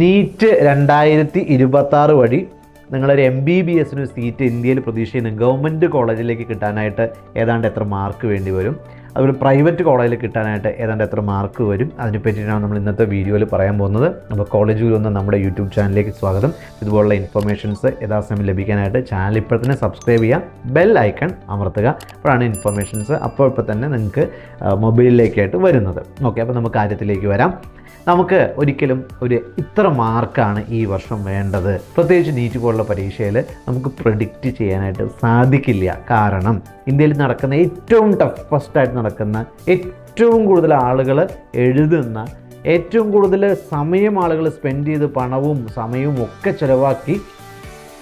NEET രണ്ടായിരത്തി ഇരുപത്തി ആറ് വഴി നിങ്ങളൊരു എം ബി ബി എസിന് സീറ്റ് ഇന്ത്യയിൽ പ്രതീക്ഷിക്കുന്ന ഗവൺമെന്റ് കോളേജിലേക്ക് കിട്ടാനായിട്ട് ഏതാണ്ട് എത്ര മാർക്ക് വേണ്ടി വരും? അതുപോലെ പ്രൈവറ്റ് കോളേജിൽ കിട്ടാനായിട്ട് ഏതാണ്ട് എത്ര മാർക്ക് വരും? അതിനെ പറ്റിയിട്ടാണ് നമ്മൾ ഇന്നത്തെ വീഡിയോയിൽ പറയാൻ പോകുന്നത്. അപ്പോൾ കോളേജിൽ വന്ന് നമ്മുടെ യൂട്യൂബ് ചാനലിലേക്ക് സ്വാഗതം. ഇതുപോലുള്ള ഇൻഫർമേഷൻസ് യഥാസമയം ലഭിക്കാനായിട്ട് ചാനൽ ഇപ്പോൾ തന്നെ സബ്സ്ക്രൈബ് ചെയ്യുക ബെൽ ഐക്കൺ അമർത്തുക. അപ്പോഴാണ് ഇൻഫർമേഷൻസ് അപ്പോൾ ഇപ്പോൾ തന്നെ നിങ്ങൾക്ക് മൊബൈലിലേക്കായിട്ട് വരുന്നത്. ഓക്കെ അപ്പോൾ നമുക്ക് കാര്യത്തിലേക്ക് വരാം. നമുക്ക് ഒരിക്കലും ഒരു ഇത്ര മാർക്കാണ് ഈ വർഷം വേണ്ടത്. പ്രത്യേകിച്ച് നീറ്റ് പോലുള്ള പരീക്ഷയിൽ നമുക്ക് പ്രഡിക്റ്റ് ചെയ്യാനായിട്ട് സാധിക്കില്ല. കാരണം ഇന്ത്യയിൽ നടക്കുന്ന ഏറ്റവും ടഫസ്റ്റ് ആയിട്ട് നടക്കുന്ന ഏറ്റവും കൂടുതൽ ആളുകൾ എഴുതുന്ന ഏറ്റവും കൂടുതൽ സമയം ആളുകൾ സ്പെൻഡ് ചെയ്ത് പണവും സമയവും ഒക്കെ ചിലവാക്കി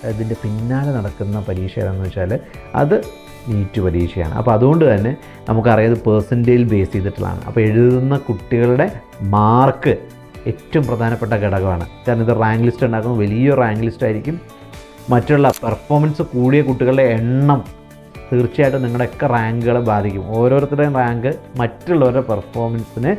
ഇതിന്റെ പിന്നാലെ നടക്കുന്ന പരീക്ഷ ഏതാണെന്ന് വെച്ചാൽ അത് നീറ്റ് പരീക്ഷയാണ്. അപ്പോൾ അതുകൊണ്ട് തന്നെ നമുക്കറിയാം പേഴ്സന്റേജ് ബേസ് ചെയ്തിട്ടുള്ളതാണ്. അപ്പോൾ എഴുതുന്ന കുട്ടികളുടെ മാർക്ക് ഏറ്റവും പ്രധാനപ്പെട്ട ഘടകമാണ്. കാരണം ഇത് റാങ്ക് ലിസ്റ്റ് ഉണ്ടാക്കുന്ന. വലിയ റാങ്ക് ലിസ്റ്റ് ആയിരിക്കും. മറ്റുള്ള പെർഫോമൻസ് കൂടിയ കുട്ടികളുടെ എണ്ണം തീർച്ചയായിട്ടും നിങ്ങളുടെയൊക്കെ റാങ്കുകളെ ബാധിക്കും. ഓരോരുത്തരുടെയും റാങ്ക് മറ്റുള്ളവരുടെ പെർഫോമൻസിനെ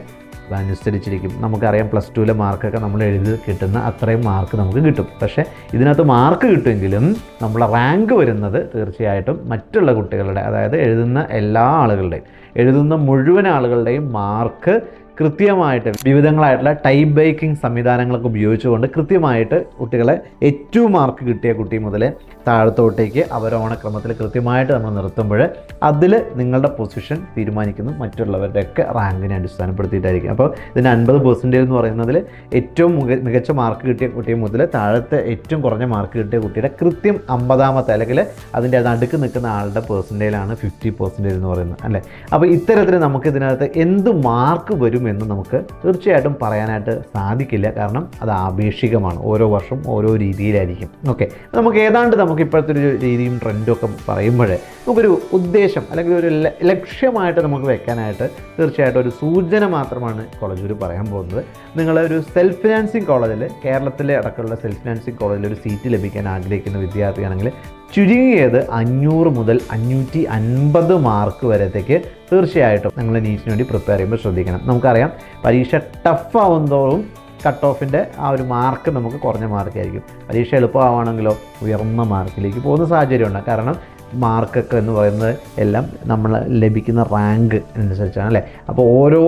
അനുസരിച്ചിരിക്കും. നമുക്കറിയാം പ്ലസ് ടുവിലെ മാർക്കൊക്കെ നമ്മൾ എഴുതി കിട്ടുന്ന അത്രയും മാർക്ക് നമുക്ക് കിട്ടും. പക്ഷേ ഇതിനകത്ത് മാർക്ക് കിട്ടുമെങ്കിലും നമ്മളെ റാങ്ക് വരുന്നത് തീർച്ചയായിട്ടും മറ്റുള്ള കുട്ടികളുടെ അതായത് എഴുതുന്ന എല്ലാ ആളുകളുടെയും എഴുതുന്ന മുഴുവൻ ആളുകളുടെയും മാർക്ക് കൃത്യമായിട്ട് വിവിധങ്ങളായിട്ടുള്ള ടൈപ്പ് ബേക്കിംഗ് സംവിധാനങ്ങളൊക്കെ ഉപയോഗിച്ചുകൊണ്ട് കൃത്യമായിട്ട് കുട്ടികളെ ഏറ്റവും മാർക്ക് കിട്ടിയ കുട്ടി മുതൽ താഴത്തോട്ടേക്ക് അവരോണക്രമത്തിൽ കൃത്യമായിട്ട് നമ്മൾ നിർത്തുമ്പോൾ അതിൽ നിങ്ങളുടെ പൊസിഷൻ തീരുമാനിക്കുന്നു. മറ്റുള്ളവരുടെയൊക്കെ റാങ്കിനെ അടിസ്ഥാനപ്പെടുത്തിയിട്ടായിരിക്കും. അപ്പോൾ ഇതിന് അൻപത് പെർസെന്റേജ് എന്ന് പറയുന്നതിൽ ഏറ്റവും മികച്ച മാർക്ക് കിട്ടിയ കുട്ടി മുതൽ താഴത്തെ ഏറ്റവും കുറഞ്ഞ മാർക്ക് കിട്ടിയ കുട്ടിയുടെ കൃത്യം അമ്പതാമത്തെ അല്ലെങ്കിൽ അതിന്റെ നടുക്ക് നിൽക്കുന്ന ആളുടെ പെർസെന്റേജിലാണ് ഫിഫ്റ്റി പെർസെന്റേജ് എന്ന് പറയുന്നത്. അല്ലേ? അപ്പോൾ ഇത്തരത്തിൽ നമുക്ക് ഇതിനകത്ത് എന്ത് മാർക്ക് വരുമെന്ന് നമുക്ക് തീർച്ചയായിട്ടും പറയാനായിട്ട് സാധിക്കില്ല. കാരണം അത് ആപേക്ഷികമാണ്. ഓരോ വർഷം ഓരോ രീതിയിലായിരിക്കും. ഓക്കെ നമുക്ക് ഏതാണ്ട് നമുക്ക് ഇപ്പോഴത്തെ ഒരു രീതിയും ട്രെൻഡും ഒക്കെ പറയുമ്പോൾ നമുക്കൊരു ഉദ്ദേശം അല്ലെങ്കിൽ ഒരു ലക്ഷ്യമായിട്ട് നമുക്ക് വെക്കാനായിട്ട് തീർച്ചയായിട്ടും ഒരു സൂചന മാത്രമാണ് കോളേജിൽ പറയാൻ പോകുന്നത്. നിങ്ങൾ ഒരു സെൽഫ് ഫിനാൻസിങ് കോളേജിൽ കേരളത്തിലെ അടക്കമുള്ള സെൽഫ് ഫിനാൻസിങ് കോളേജിൽ ഒരു സീറ്റ് ലഭിക്കാൻ ആഗ്രഹിക്കുന്ന വിദ്യാർത്ഥിയാണെങ്കിൽ ചുരുങ്ങിയത് അഞ്ഞൂറ് മുതൽ അഞ്ഞൂറ്റി അൻപത് മാർക്ക് വരത്തേക്ക് തീർച്ചയായിട്ടും നിങ്ങൾ നീറ്റിന് വേണ്ടി പ്രിപ്പയർ ചെയ്യുമ്പോൾ ശ്രദ്ധിക്കണം. നമുക്കറിയാം പരീക്ഷ ടഫ് ആവുന്നതോറും കട്ട് ഓഫിന്റെ ആ ഒരു മാർക്ക് നമുക്ക് കുറഞ്ഞ മാർക്കായിരിക്കും പരീക്ഷ എളുപ്പമാവാണെങ്കിലോ ഉയർന്ന മാർക്കിലേക്ക് പോകുന്ന സാഹചര്യമുണ്ട്. കാരണം മാർക്കൊക്കെ എന്ന് പറയുന്നത് എല്ലാം നമ്മൾ ലഭിക്കുന്ന റാങ്ക് അനുസരിച്ചാണ് അല്ലേ? അപ്പോൾ ഓരോ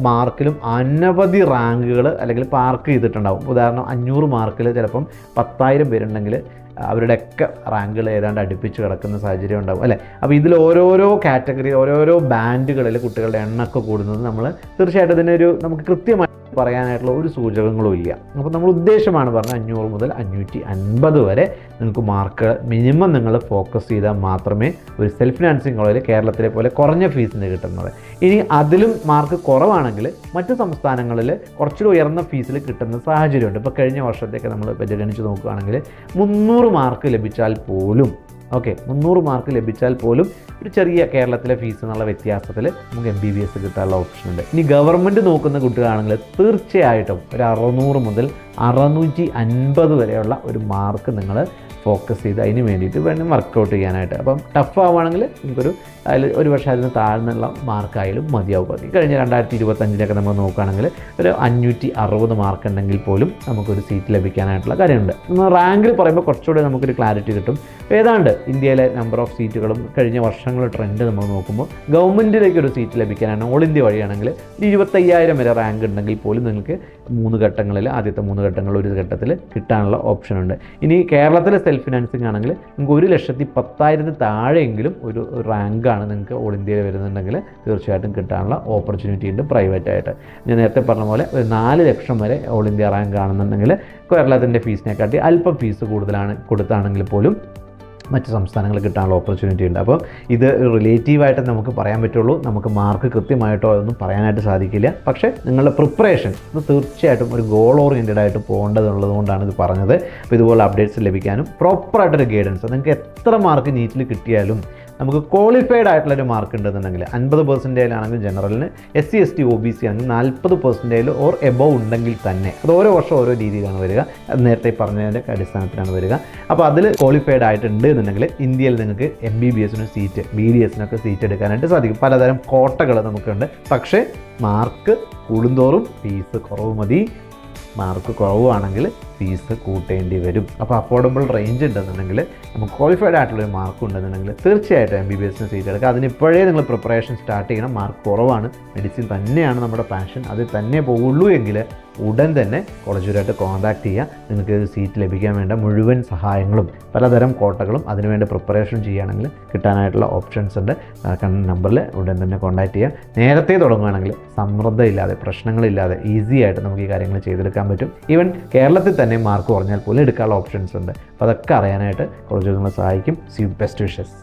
മാർക്കിലും അനവധി റാങ്കുകൾ അല്ലെങ്കിൽ പാർക്ക് ചെയ്തിട്ടുണ്ടാവും. ഉദാഹരണം അഞ്ഞൂറ് മാർക്കിൽ ചിലപ്പം പത്തായിരം പേരുണ്ടെങ്കിൽ അവരുടെയൊക്കെ റാങ്കുകൾ ഏതാണ്ട് അടുപ്പിച്ച് കിടക്കുന്ന സാഹചര്യം ഉണ്ടാകും അല്ലേ? അപ്പോൾ ഇതിൽ ഓരോരോ കാറ്റഗറി ഓരോരോ ബാൻഡുകളിൽ കുട്ടികളുടെ എണ്ണമൊക്കെ കൂടുന്നത് നമ്മൾ തീർച്ചയായിട്ടും ഇതിനൊരു നമുക്ക് കൃത്യമായി പറയാനായിട്ടുള്ള ഒരു സൂചകങ്ങളും ഇല്ല. അപ്പോൾ നമ്മൾ ഉദ്ദേശമാണ് പറഞ്ഞത് അഞ്ഞൂറ് മുതൽ അഞ്ഞൂറ്റി അൻപത് വരെ നിങ്ങൾക്ക് മാർക്ക് മിനിമം നിങ്ങൾ ഫോക്കസ് ചെയ്താൽ മാത്രമേ ഒരു സെൽഫ് ഫിനാൻസിങ് കോളേജിൽ കേരളത്തിലെ പോലെ കുറഞ്ഞ ഫീസിന് കിട്ടുന്നത്. ഇനി അതിലും മാർക്ക് കുറവാണെങ്കിൽ മറ്റ് സംസ്ഥാനങ്ങളിൽ കുറച്ചുകൂടി ഉയർന്ന ഫീസിൽ കിട്ടുന്ന സാഹചര്യമുണ്ട്. ഇപ്പോൾ കഴിഞ്ഞ വർഷത്തേക്ക് നമ്മൾ പരിഗണിച്ച് നോക്കുകയാണെങ്കിൽ മുന്നൂറ് മാർക്ക് ലഭിച്ചാൽ പോലും ഓക്കെ മുന്നൂറ് മാർക്ക് ലഭിച്ചാൽ പോലും ഒരു ചെറിയ കേരളത്തിലെ ഫീസ് എന്നുള്ള വ്യത്യാസത്തിൽ നമുക്ക് എം ബി ബി എസ് കിട്ടാനുള്ള ഓപ്ഷൻ ഉണ്ട്. ഇനി ഗവൺമെന്റ് നോക്കുന്ന കുട്ടികളാണെങ്കിൽ തീർച്ചയായിട്ടും ഒരു അറുന്നൂറ് മുതൽ അറുന്നൂറ്റി അൻപത് വരെയുള്ള ഒരു മാർക്ക് നിങ്ങൾ ഫോക്കസ് ചെയ്ത് അതിന് വേണ്ടിയിട്ട് വേണം വർക്കൗട്ട് ചെയ്യാനായിട്ട്. അപ്പം ടഫ് ആവുകയാണെങ്കിൽ നമുക്കൊരു അതിൽ ഒരു പക്ഷേ അതിന് താഴ്ന്നുള്ള മാർക്കായാലും മതിയാവും. മതി കഴിഞ്ഞ രണ്ടായിരത്തി ഇരുപത്തഞ്ചിനൊക്കെ നമ്മൾ നോക്കുകയാണെങ്കിൽ ഒരു അഞ്ഞൂറ്റി അറുപത് മാർക്ക് ഉണ്ടെങ്കിൽ പോലും നമുക്കൊരു സീറ്റ് ലഭിക്കാനായിട്ടുള്ള കാര്യമുണ്ട്. റാങ്കിൽ പറയുമ്പോൾ കുറച്ചുകൂടി നമുക്കൊരു ക്ലാരിറ്റി കിട്ടും. ഏതാണ്ട് ഇന്ത്യയിലെ നമ്പർ ഓഫ് സീറ്റുകളും കഴിഞ്ഞ വർഷങ്ങളുടെ ട്രെൻഡ് നമ്മൾ നോക്കുമ്പോൾ ഗവൺമെന്റിലേക്ക് ഒരു സീറ്റ് ലഭിക്കാനാണ്. ഓൾ ഇന്ത്യ വഴിയാണെങ്കിൽ ഒരു ഇരുപത്തയ്യായിരം വരെ റാങ്ക് ഉണ്ടെങ്കിൽ പോലും നിങ്ങൾക്ക് മൂന്ന് ഘട്ടങ്ങളിൽ ആദ്യത്തെ മൂന്ന് ഘട്ടങ്ങളിൽ ഒരു ഘട്ടത്തിൽ കിട്ടാനുള്ള ഓപ്ഷനുണ്ട് ഇനി കേരളത്തിലെ സെൽഫ് ഫിനാൻസിങ് ആണെങ്കിൽ നിങ്ങൾക്ക് ഒരു ലക്ഷത്തി പത്തായിരത്തി താഴെയെങ്കിലും ഒരു റാങ്കാണ് നിങ്ങൾക്ക് ഓൾ ഇന്ത്യയിൽ വരുന്നുണ്ടെങ്കിൽ തീർച്ചയായിട്ടും കിട്ടാനുള്ള ഓപ്പർച്യൂണിറ്റി ഉണ്ട് പ്രൈവറ്റ് ആയിട്ട്. ഞാൻ നേരത്തെ പറഞ്ഞ പോലെ ഒരു നാല് ലക്ഷം വരെ ഓൾ ഇന്ത്യ റാങ്ക് ആണെന്നുണ്ടെങ്കിൽ കേരളത്തിന്റെ ഫീസിനെക്കാട്ടി അല്പം ഫീസ് കൂടുതലാണ് കൊടുത്താണെങ്കിൽ പോലും മറ്റ് സംസ്ഥാനങ്ങളിൽ കിട്ടാനുള്ള ഓപ്പർച്യൂണിറ്റി ഉണ്ട്. അപ്പോൾ ഇത് റിലേറ്റീവായിട്ട് നമുക്ക് പറയാൻ പറ്റുള്ളൂ. നമുക്ക് മാർക്ക് കൃത്യമായിട്ടോ അതൊന്നും പറയാനായിട്ട് സാധിക്കില്ല. പക്ഷേ നിങ്ങളുടെ പ്രിപ്പറേഷൻ ഇത് തീർച്ചയായിട്ടും ഒരു ഗോൾ ഓറിയന്റഡ് ആയിട്ട് പോകേണ്ടതുള്ളത് കൊണ്ടാണ് ഇത് പറഞ്ഞത്. അപ്പോൾ ഇതുപോലെ അപ്ഡേറ്റ്സ് ലഭിക്കാനും പ്രോപ്പറായിട്ടൊരു ഗൈഡൻസ് നിങ്ങൾക്ക് എത്ര മാർക്ക് നീറ്റിൽ കിട്ടിയാലും നമുക്ക് ക്വാളിഫൈഡ് ആയിട്ടുള്ള ഒരു മാർക്ക് ഉണ്ടെന്നുണ്ടെങ്കിൽ അൻപത് പെർസെന്റേജ് ആണെങ്കിൽ ജനറലിന് S C S T O B C ആണെങ്കിൽ നാൽപ്പത് പെർസെന്റേജ് ഓർ എബവ് ഉണ്ടെങ്കിൽ തന്നെ. അത് ഓരോ വർഷം ഓരോ രീതിയിലാണ് വരിക. നേരത്തെ പറഞ്ഞതിന്റെ അടിസ്ഥാനത്തിലാണ് വരിക. അപ്പോൾ അതിൽ ക്വാളിഫൈഡ് ആയിട്ടുണ്ട് എന്നുണ്ടെങ്കിൽ ഇന്ത്യയിൽ നിങ്ങൾക്ക് എം ബി ബി എസിന് സീറ്റ് ബി ഡി എസിനൊക്കെ സീറ്റ് എടുക്കാനായിട്ട് സാധിക്കും. പലതരം കോട്ടകൾ നമുക്കുണ്ട്. പക്ഷേ മാർക്ക് കൂടുന്തോറും ഫീസ് കുറവ് മതി. മാർക്ക് കുറവാണെങ്കിൽ ഫീസ് കൂട്ടേണ്ടി വരും. അപ്പോൾ അഫോർഡബിൾ റേഞ്ച് ഉണ്ടെന്നുണ്ടെങ്കിൽ നമുക്ക് ക്വാളിഫൈഡ് ആയിട്ടുള്ള ഒരു മാർക്ക് ഉണ്ടെന്നുണ്ടെങ്കിൽ തീർച്ചയായിട്ടും എം ബി ബി എസിന് സീറ്റ് എടുക്കുക അതിനിപ്പോഴേ നിങ്ങൾ പ്രിപ്പറേഷൻ സ്റ്റാർട്ട് ചെയ്യണം. മാർക്ക് കുറവാണ്. മെഡിസിൻ തന്നെയാണ് നമ്മുടെ പാഷൻ അത് തന്നെ പോകുള്ളൂ എങ്കിൽ ഉടൻ തന്നെ കോളേജുമായിട്ട് കോൺടാക്ട് ചെയ്യുക നിങ്ങൾക്ക് സീറ്റ് ലഭിക്കാൻ വേണ്ട മുഴുവൻ സഹായങ്ങളും പലതരം കോട്ടകളും അതിനുവേണ്ടി പ്രിപ്പറേഷൻ ചെയ്യുകയാണെങ്കിൽ കിട്ടാനായിട്ടുള്ള ഓപ്ഷൻസ് ഉണ്ട്. നമ്പറിൽ ഉടൻ തന്നെ കോൺടാക്ട് ചെയ്യാം. നേരത്തെ തുടങ്ങുകയാണെങ്കിൽ സമ്മർദ്ദമില്ലാതെ പ്രശ്നങ്ങളില്ലാതെ ഈസി ആയിട്ട് നമുക്ക് ഈ കാര്യങ്ങൾ ചെയ്തെടുക്കാൻ പറ്റും. ഈവൻ കേരളത്തിൽ തന്നെ മാർക്ക് കുറഞ്ഞാൽ പോലും എടുക്കാനുള്ള ഓപ്ഷൻസ് ഉണ്ട്. അപ്പോൾ അതൊക്കെ അറിയാനായിട്ട് കോളേജ് നിങ്ങളെ സഹായിക്കും. C best wishes